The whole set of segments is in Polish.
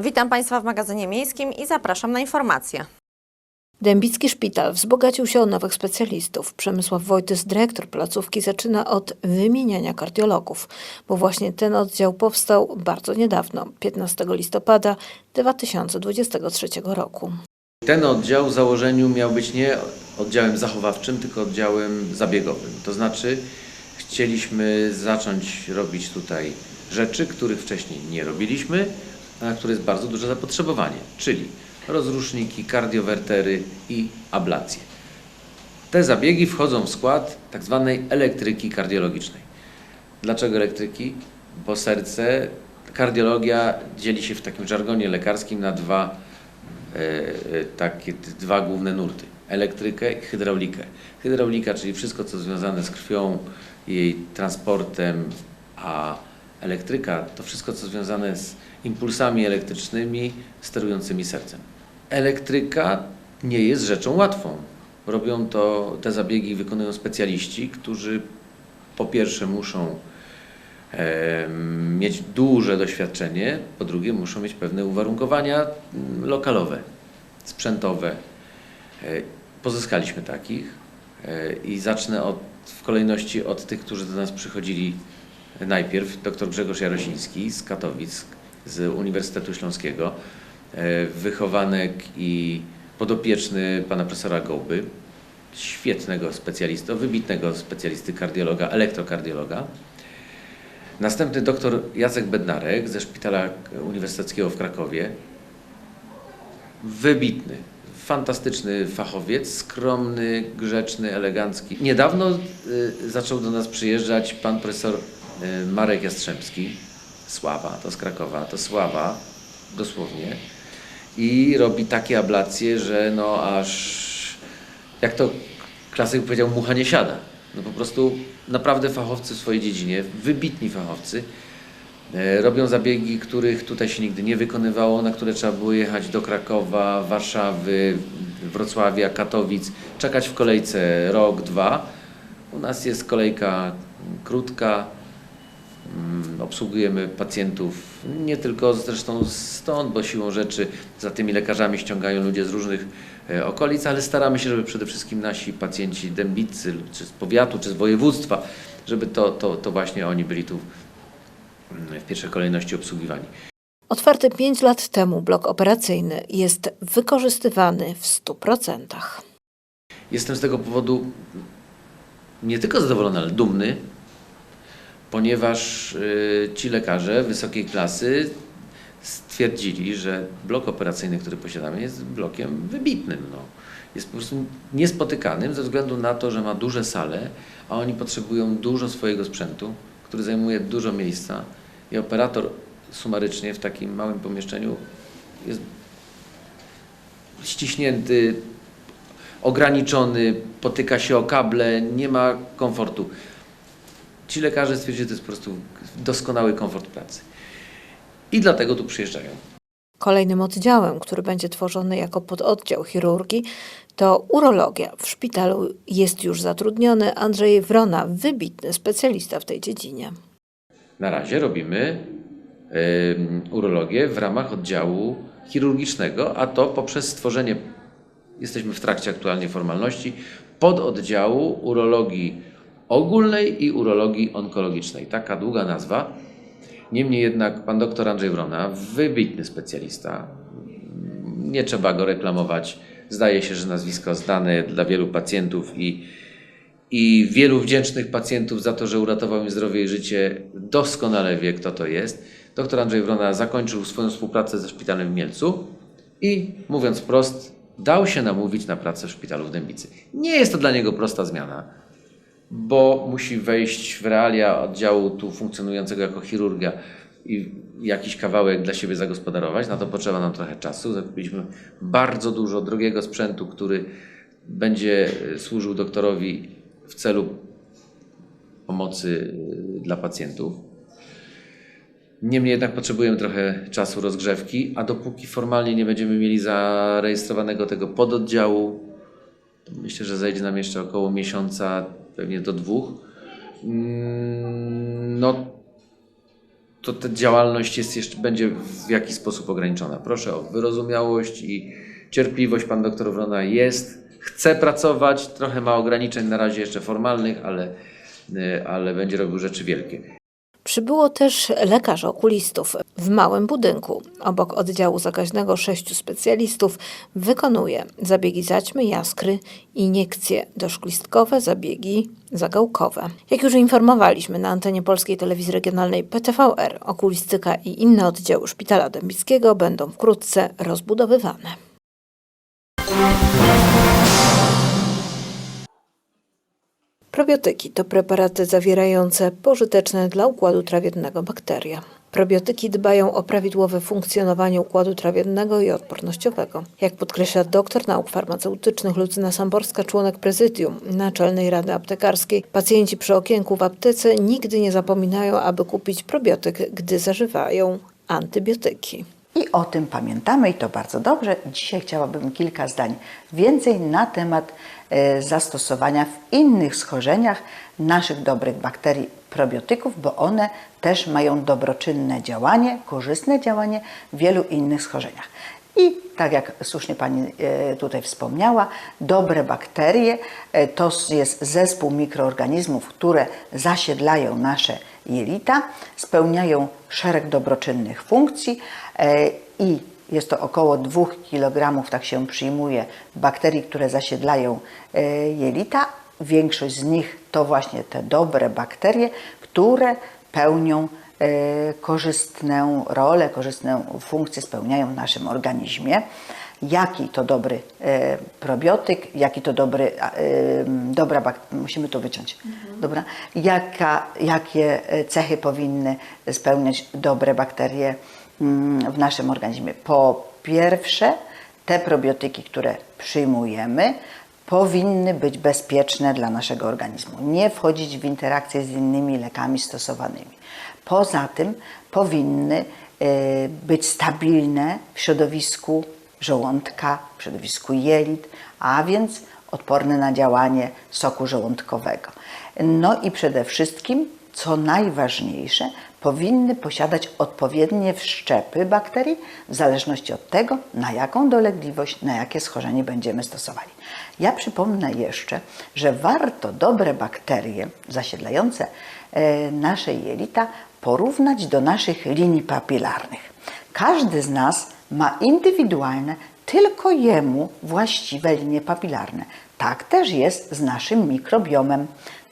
Witam Państwa w magazynie miejskim i zapraszam na informacje. Dębicki Szpital wzbogacił się o nowych specjalistów. Przemysław Wojtys, dyrektor placówki, zaczyna od wymieniania kardiologów, bo właśnie ten oddział powstał bardzo niedawno, 15 listopada 2023 roku. Ten oddział w założeniu miał być nie oddziałem zachowawczym, tylko oddziałem zabiegowym. To znaczy chcieliśmy zacząć robić tutaj rzeczy, których wcześniej nie robiliśmy, na które jest bardzo duże zapotrzebowanie, czyli rozruszniki, kardiowertery i ablacje. Te zabiegi wchodzą w skład tak zwanej elektryki kardiologicznej. Dlaczego elektryki? Bo serce, kardiologia dzieli się w takim żargonie lekarskim na dwa e, e, takie dwa główne nurty. Elektrykę i hydraulikę. Hydraulika, czyli wszystko, co związane z krwią, jej transportem, a elektryka to wszystko, co związane z impulsami elektrycznymi sterującymi sercem. Elektryka nie jest rzeczą łatwą. Robią to, te zabiegi wykonują specjaliści, którzy po pierwsze muszą em, mieć duże doświadczenie, po drugie muszą mieć pewne uwarunkowania mm, lokalowe, sprzętowe. E, Pozyskaliśmy takich e, i zacznę od, w kolejności od tych, którzy do nas przychodzili najpierw. Dr Grzegorz Jarosiński z Katowic, z Uniwersytetu Śląskiego, e, wychowanek i podopieczny pana profesora Gołby, świetnego specjalisty, wybitnego specjalisty kardiologa, elektrokardiologa. Następny doktor Jacek Bednarek ze Szpitala Uniwersyteckiego w Krakowie. Wybitny, fantastyczny fachowiec, skromny, grzeczny, elegancki. Niedawno y, zaczął do nas przyjeżdżać pan profesor Marek Jastrzębski. Sława, to z Krakowa, to sława, dosłownie. I robi takie ablacje, że no aż, jak to klasyk powiedział, mucha nie siada. No po prostu naprawdę fachowcy w swojej dziedzinie, wybitni fachowcy. E, Robią zabiegi, których tutaj się nigdy nie wykonywało, na które trzeba było jechać do Krakowa, Warszawy, Wrocławia, Katowic, czekać w kolejce rok, dwa. U nas jest kolejka krótka, Obsługujemy pacjentów nie tylko zresztą stąd, bo siłą rzeczy za tymi lekarzami ściągają ludzie z różnych e, okolic, ale staramy się, żeby przede wszystkim nasi pacjenci dębicy, czy z powiatu, czy z województwa, żeby to, to, to właśnie oni byli tu mm, w pierwszej kolejności obsługiwani. Otwarty 5 lat temu blok operacyjny jest wykorzystywany w 100%. Jestem z tego powodu nie tylko zadowolony, ale dumny, ponieważ y, ci lekarze wysokiej klasy stwierdzili, że blok operacyjny, który posiadamy, jest blokiem wybitnym. No. Jest po prostu niespotykanym ze względu na to, że ma duże sale, a oni potrzebują dużo swojego sprzętu, który zajmuje dużo miejsca i operator sumarycznie w takim małym pomieszczeniu jest ściśnięty, ograniczony, potyka się o kable, nie ma komfortu. Ci lekarze stwierdzili, że to jest po prostu doskonały komfort pracy. I dlatego tu przyjeżdżają. Kolejnym oddziałem, który będzie tworzony jako pododdział chirurgii, to urologia. W szpitalu jest już zatrudniony Andrzej Wrona, wybitny specjalista w tej dziedzinie. Na razie robimy ym, urologię w ramach oddziału chirurgicznego, a to poprzez stworzenie, jesteśmy w trakcie aktualnie formalności, pododdziału urologii ogólnej i urologii onkologicznej. Taka długa nazwa. Niemniej jednak pan doktor Andrzej Wrona, wybitny specjalista, nie trzeba go reklamować. Zdaje się, że nazwisko znane dla wielu pacjentów i, i wielu wdzięcznych pacjentów za to, że uratował im zdrowie i życie. Doskonale wie, kto to jest. Doktor Andrzej Wrona zakończył swoją współpracę ze szpitalem w Mielcu i, mówiąc wprost, dał się namówić na pracę w szpitalu w Dębicy. Nie jest to dla niego prosta zmiana, bo musi wejść w realia oddziału tu funkcjonującego jako chirurga i jakiś kawałek dla siebie zagospodarować. Na to potrzeba nam trochę czasu. Zakupiliśmy bardzo dużo drogiego sprzętu, który będzie służył doktorowi w celu pomocy e, dla pacjentów. Niemniej jednak potrzebujemy trochę czasu rozgrzewki, a dopóki formalnie nie będziemy mieli zarejestrowanego tego pododdziału, myślę, że zajdzie nam jeszcze około miesiąca, pewnie do dwóch. Mm, No, to ta działalność jest jeszcze, będzie w jakiś sposób ograniczona. Proszę o wyrozumiałość i cierpliwość. Pan doktor Wrona jest, chce pracować, trochę ma ograniczeń na razie jeszcze formalnych, ale, y, ale będzie robił rzeczy wielkie. Przybyło też lekarzy okulistów w małym budynku. Obok oddziału zakaźnego sześciu specjalistów wykonuje zabiegi zaćmy, jaskry, iniekcje doszklistkowe, zabiegi zagałkowe. Jak już informowaliśmy na antenie Polskiej Telewizji Regionalnej PTVR, okulistyka i inne oddziały Szpitala Dębickiego będą wkrótce rozbudowywane. Probiotyki to preparaty zawierające pożyteczne dla układu trawiennego bakteria. Probiotyki dbają o prawidłowe funkcjonowanie układu trawiennego i odpornościowego. Jak podkreśla doktor nauk farmaceutycznych Lucyna Samborska, członek prezydium Naczelnej Rady Aptekarskiej, pacjenci przy okienku w aptece nigdy nie zapominają, aby kupić probiotyk, gdy zażywają antybiotyki. I o tym pamiętamy i to bardzo dobrze. Dzisiaj chciałabym kilka zdań więcej na temat zastosowania w innych schorzeniach naszych dobrych bakterii probiotyków, bo one też mają dobroczynne działanie, korzystne działanie w wielu innych schorzeniach. I tak jak słusznie Pani e, tutaj wspomniała, dobre bakterie e, to jest zespół mikroorganizmów, które zasiedlają nasze jelita, spełniają szereg dobroczynnych funkcji e, i jest to około 2 kg, tak się przyjmuje, bakterii, które zasiedlają e, jelita. Większość z nich to właśnie te dobre bakterie, które pełnią e, korzystną rolę, korzystną funkcję spełniają w naszym organizmie. Jaki to dobry e, probiotyk, jaki to dobry, dobra bak- musimy to wyciąć, dobra? Jaka, jakie cechy powinny spełniać dobre bakterie w naszym organizmie? Po pierwsze, te probiotyki, które przyjmujemy, powinny być bezpieczne dla naszego organizmu, nie wchodzić w interakcję z innymi lekami stosowanymi. Poza tym powinny e, być stabilne w środowisku żołądka, w środowisku jelit, a więc odporne na działanie soku żołądkowego. No i przede wszystkim, co najważniejsze, powinny posiadać odpowiednie wszczepy bakterii w zależności od tego, na jaką dolegliwość, na jakie schorzenie będziemy stosowali. Ja przypomnę jeszcze, że warto dobre bakterie zasiedlające e, nasze jelita porównać do naszych linii papilarnych. Każdy z nas ma indywidualne, tylko jemu właściwe linie papilarne. Tak też jest z naszym mikrobiomem.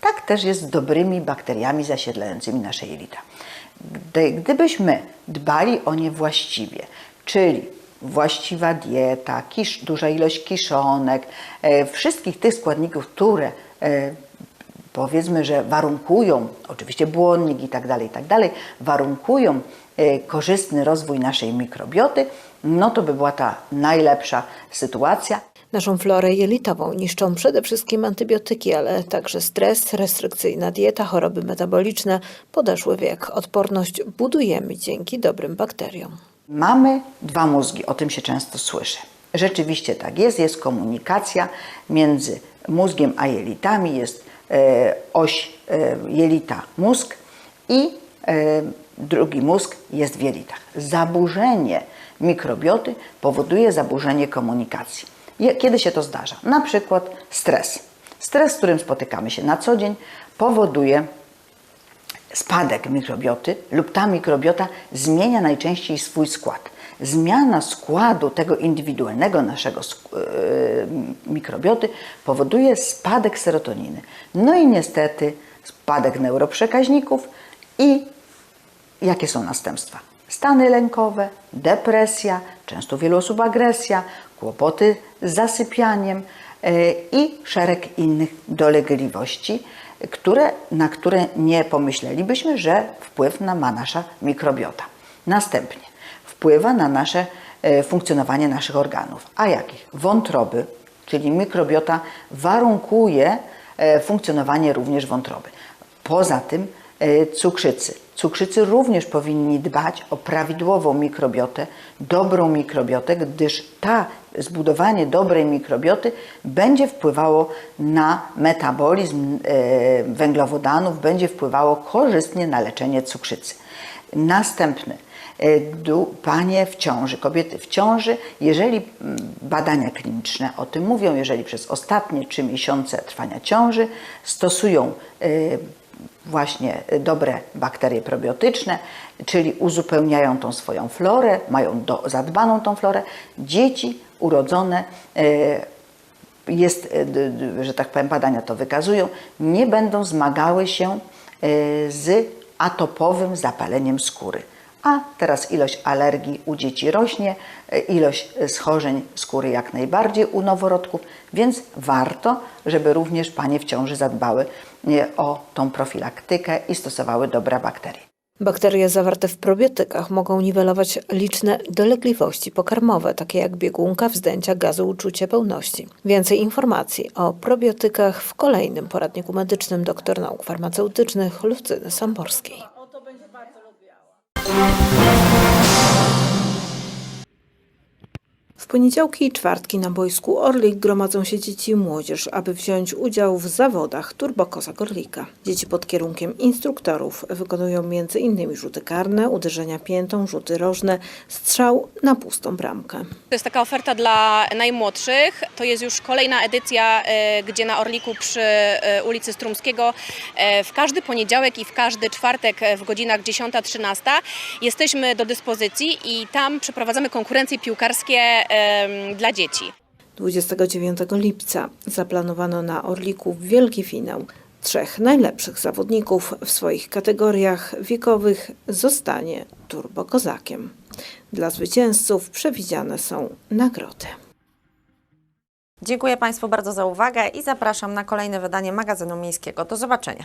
Tak też jest z dobrymi bakteriami zasiedlającymi nasze jelita. Gdy, gdybyśmy dbali o nie właściwie, czyli właściwa dieta, kisz, duża ilość kiszonek, e, wszystkich tych składników, które e, powiedzmy, że warunkują, oczywiście błonnik i tak dalej, i tak dalej, warunkują e, korzystny rozwój naszej mikrobioty, no to by była ta najlepsza sytuacja. Naszą florę jelitową niszczą przede wszystkim antybiotyki, ale także stres, restrykcyjna dieta, choroby metaboliczne, podeszły wiek. Odporność budujemy dzięki dobrym bakteriom. Mamy dwa mózgi, o tym się często słyszy. Rzeczywiście tak jest, jest komunikacja między mózgiem a jelitami, jest e, oś e, jelita-mózg i e, drugi mózg jest w jelitach. Zaburzenie mikrobioty powoduje zaburzenie komunikacji. Kiedy się to zdarza? Na przykład stres. Stres, z którym spotykamy się na co dzień, powoduje spadek mikrobioty lub ta mikrobiota zmienia najczęściej swój skład. Zmiana składu tego indywidualnego naszego yy, mikrobioty powoduje spadek serotoniny. No i niestety spadek neuroprzekaźników i jakie są następstwa? Stany lękowe, depresja, często wielu osób agresja, kłopoty z zasypianiem yy, i szereg innych dolegliwości, które, na które nie pomyślelibyśmy, że wpływ na ma nasza mikrobiota. Następnie wpływa na nasze e, funkcjonowanie naszych organów. A jakich? Wątroby, czyli mikrobiota warunkuje e, funkcjonowanie również wątroby. Poza tym e, cukrzycy. Cukrzycy również powinni dbać o prawidłową mikrobiotę, dobrą mikrobiotę, gdyż ta zbudowanie dobrej mikrobioty będzie wpływało na metabolizm e, węglowodanów, będzie wpływało korzystnie na leczenie cukrzycy. Następny. E, Panie w ciąży, kobiety w ciąży, jeżeli badania kliniczne o tym mówią, jeżeli przez ostatnie trzy miesiące trwania ciąży stosują e, właśnie dobre bakterie probiotyczne, czyli uzupełniają tą swoją florę, mają do, zadbaną tą florę, dzieci urodzone e, jest, d- że tak powiem, badania to wykazują, nie będą zmagały się z atopowym zapaleniem skóry. A teraz ilość alergii u dzieci rośnie, e, ilość schorzeń skóry jak najbardziej u noworodków, więc warto, żeby również panie w ciąży zadbały e, o tą profilaktykę i stosowały dobre bakterie. Bakterie zawarte w probiotykach mogą niwelować liczne dolegliwości pokarmowe, takie jak biegunka, wzdęcia, gazu, uczucie pełności. Więcej informacji o probiotykach w kolejnym poradniku medycznym dr nauk farmaceutycznych Lucyny Samborskiej. W poniedziałki i czwartki na boisku Orlik gromadzą się dzieci i młodzież, aby wziąć udział w zawodach Turbokosa Gorlika. Dzieci pod kierunkiem instruktorów wykonują m.in. rzuty karne, uderzenia piętą, rzuty rożne, strzał na pustą bramkę. To jest taka oferta dla najmłodszych. To jest już kolejna edycja, e, gdzie na Orliku przy e, ulicy Strumskiego e, w każdy poniedziałek i w każdy czwartek w godzinach 10-13 jesteśmy do dyspozycji i tam przeprowadzamy konkurencje piłkarskie dla dzieci. 29 lipca zaplanowano na Orliku wielki finał. Trzech najlepszych zawodników w swoich kategoriach wiekowych zostanie turbokozakiem. Dla zwycięzców przewidziane są nagrody. Dziękuję Państwu bardzo za uwagę i zapraszam na kolejne wydanie magazynu miejskiego. Do zobaczenia.